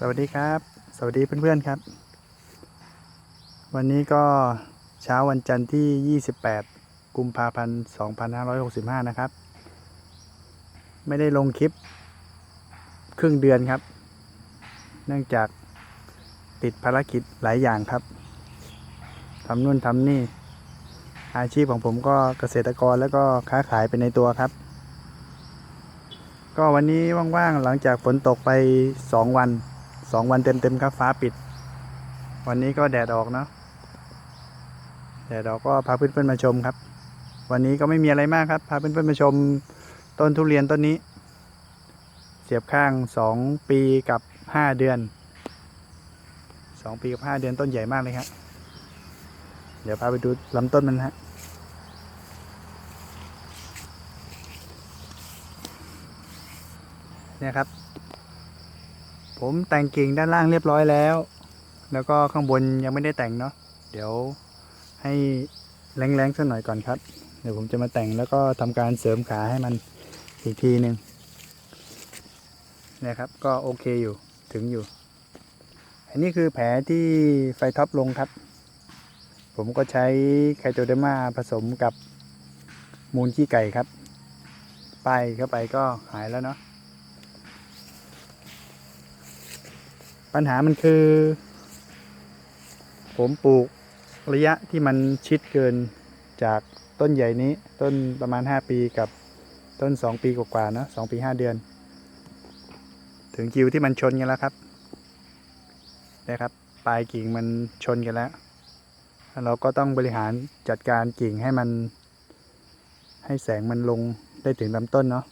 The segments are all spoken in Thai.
สวัสดีครับ สวัสดีเพื่อนๆครับ วันนี้ก็เช้าวันจันทร์ที่ 28 กุมภาพันธ์ 2565 นะครับ ไม่ได้ลงคลิปครึ่งเดือนครับ เนื่องจากติดภารกิจหลายอย่างครับทำนู่นทำนี่ อาชีพของผมก็เกษตรกรแล้วก็ค้าขายเป็นในตัวครับ ก็วันนี้ว่างๆหลังจากฝนตกไป 2 วัน สองวันเต็มๆครับฟ้าปิด วันนี้ก็แดดออกเนาะแดดออกก็พาเพื่อนๆมาชมครับ วันนี้ก็ไม่มีอะไรมากครับ พาเพื่อนๆมาชมต้นทุเรียนต้นนี้ เสียบข้างสองปีกับห้าเดือนสองปีกับห้าเดือนต้นใหญ่มากเลยครับเดี๋ยวพาไปดูลำต้นมันฮะเนี่ยครับ ผมแต่งกิ่งด้านล่างเรียบร้อยแล้ว แล้วก็ข้างบนยังไม่ได้แต่งเนาะเดี๋ยวให้แรงๆสักหน่อยก่อนครับ เดี๋ยวผมจะมาแต่งแล้วก็ทำการเสริมขาให้มันอีกทีหนึ่งนะครับก็โอเคอยู่ถึงอยู่ อันนี้คือแผลที่ไฟท็อปลงครับ ผมก็ใช้ไคโตเดมาผสมกับมูลขี้ไก่ครับ ไปเข้าไปก็หายแล้วเนาะ ปัญหามันคือ ผมปลูกระยะที่มันชิดเกินจากต้นใหญ่นี้ต้นประมาณ 5 ปีกับต้น 2 ปีกว่าๆนอะ2ปี 5 เดือน ถึงคิวที่มันชนกันแล้วครับนะครับปลายกิ่งมันชนกันแล้วเราก็ต้องบริหารจัดการกิ่งให้มัน ให้แสงมันลงได้ถึงลำต้นเนาะ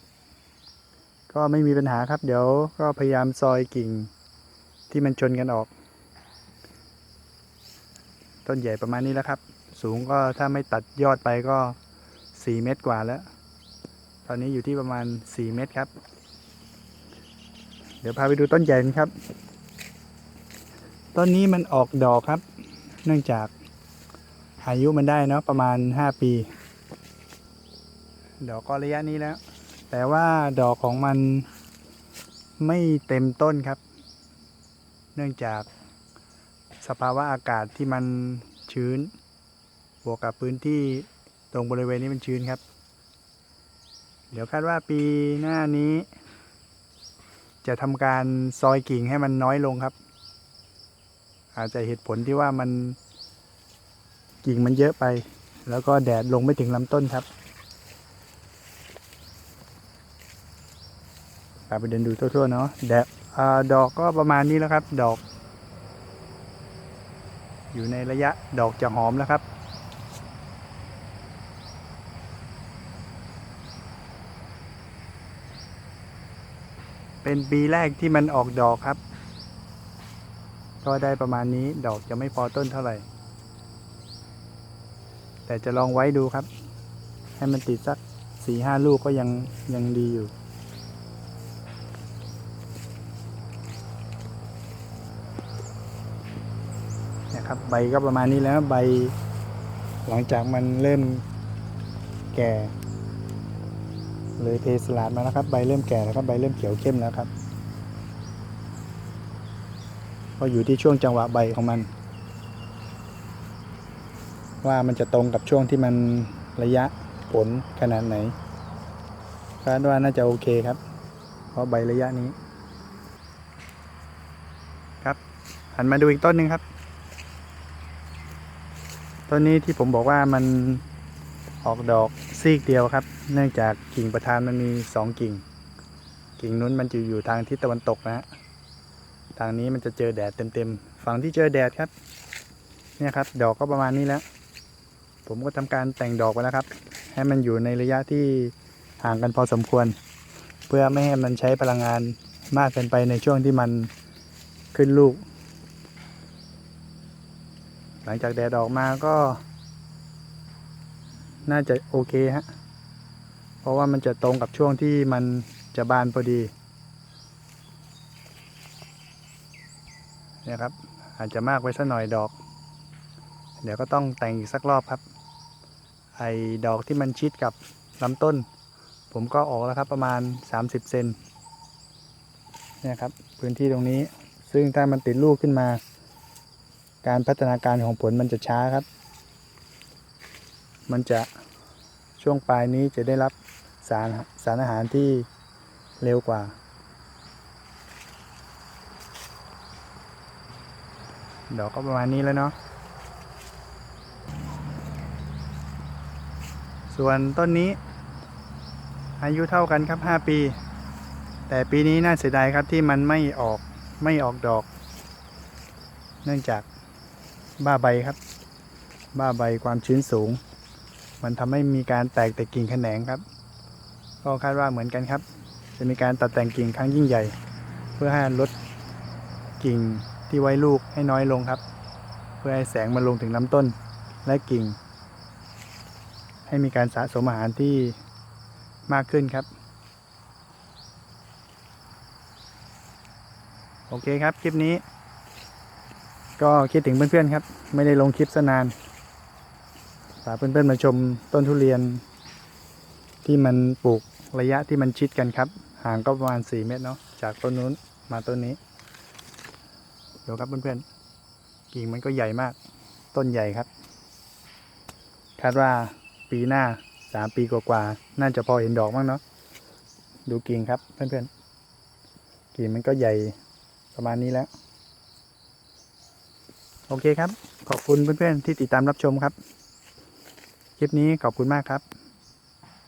ก็ไม่มีปัญหาครับ เดี๋ยวก็พยายามซอยกิ่ง ที่มันชนกันออก ต้นใหญ่ประมาณนี้แล้วครับ สูงก็ถ้าไม่ตัดยอดไปก็ 4 เมตรกว่าแล้ว ตอนนี้อยู่ที่ประมาณ 4 เมตรครับ เดี๋ยวพาไปดูต้นใหญ่ครับ ต้นนี้มันออกดอกครับ เนื่องจากอายุมันได้เนาะประมาณ 5 ปี ดอกก็ระยะนี้แล้ว แต่ว่าดอกของมันไม่เต็มต้นครับ เนื่องจากสภาวะอากาศที่มันชื้น บวกกับพื้นที่ตรงบริเวณนี้มันชื้นครับ เดี๋ยวคาดว่าปีหน้านี้ จะทำการซอยกิ่งให้มันน้อยลงครับ อาจจะเหตุผลที่ว่ามันกิ่งมันเยอะไป แล้วก็แดดลงไม่ถึงลำต้นครับกลับไปเดินดูทั่วๆเนาะแดด อดอกก็ประมาณนี้แล้วครับ ดอก อยู่ในระยะดอกจะหอมแล้วครับ เป็นปีแรกที่มันออกดอกครับ ก็ได้ประมาณนี้ดอกจะไม่พอต้นเท่าไหร่ แต่จะลองไว้ดูครับ ให้มันติดสักสี่ห้าลูกก็ยังยังดีอยู่ นะครับใบก็ประมาณนี้แล้วใบหลังจากมันเริ่มแก่เลยเทสลัดมาแล้วครับใบเริ่มแก่แล้วครับใบเริ่มเขียวเข้มแล้วครับก็อยู่ที่ช่วงจังหวะใบของมัน ว่ามันจะตรงกับช่วงที่มันระยะผลขนาดไหนคาดว่าน่าจะโอเคครับ เพราะใบระยะนี้ ครับหันมาดูอีกต้นหนึ่งครับ ต้นนี้ที่ผมบอกว่ามันออกดอกซีกเดียวครับ เนื่องจากกิ่งประธานมันมีสองกิ่ง กิ่งนู้นมันจะอยู่ทางทิศตะวันตกนะฮะทางนี้มันจะเจอแดดเต็มๆฝั่งที่เจอแดดครับ เนี่ยครับ ดอกก็ประมาณนี้แล้ว ผมก็ทำการแต่งดอกไปแล้วครับ ให้มันอยู่ในระยะที่ห่างกันพอสมควร เพื่อไม่ให้มันใช้พลังงานมากเกินไปในช่วงที่มันขึ้นลูก หลังจากแดดออกมาก็ น่าจะโอเคฮะ เพราะว่ามันจะตรงกับช่วงที่มันจะบานพอดีนี่ยครับ อาจจะมากไว้สักหน่อยดอก เดี๋ยวก็ต้องแต่งอีกสักรอบครับ ไอ้ดอกที่มันชิดกับลำต้น ผมก็ออกแล้วครับประมาณ 30 เซนนี่ยครับ พื้นที่ตรงนี้ ซึ่งถ้ามันติดลูกขึ้นมา การพัฒนาการของผลมันจะช้าครับ มันจะช่วงปลายนี้จะได้รับสารสารอาหารที่เร็วกว่า ดอกก็ประมาณนี้แล้วเนาะ ส่วนต้นนี้ อายุเท่ากันครับ 5 ปี แต่ปีนี้น่าเสียดายครับที่มันไม่ออกไม่ออกดอก เนื่องจาก บ้าใบครับ บ้าใบความชื้นสูง มันทำให้มีการแตกแต่กิ่งแขนงครับ ก็คาดว่าเหมือนกันครับ จะมีการตัดแต่งกิ่งครั้งยิ่งใหญ่ เพื่อให้ลดกิ่งที่ไว้ลูกให้น้อยลงครับ เพื่อให้แสงมันลงถึงลำต้นและกิ่ง ให้มีการสะสมอาหารที่มากขึ้นครับ โอเคครับ คลิปนี้ ก็คิดถึงเพื่อนๆครับ ไม่ได้ลงคลิปซะนานฝากเพื่อนๆมาชมต้นทุเรียน ที่มันปลูกระยะที่มันชิดกันครับ ห่างก็ประมาณ 4 เมตรเนาะจากต้นนู้นมาต้นนี้ดูครับเพื่อนๆกิ่งมันก็ใหญ่มาก ต้นใหญ่ครับ คาดว่าปีหน้าสามปีกว่าๆน่าจะพอเห็นดอกมั้งเนาะดูกิ่งครับเพื่อนๆกิ่งมันก็ใหญ่ประมาณนี้แล้ว โอเคครับ ขอบคุณเพื่อนๆที่ติดตามรับชมครับ คลิปนี้ขอบคุณมากครับ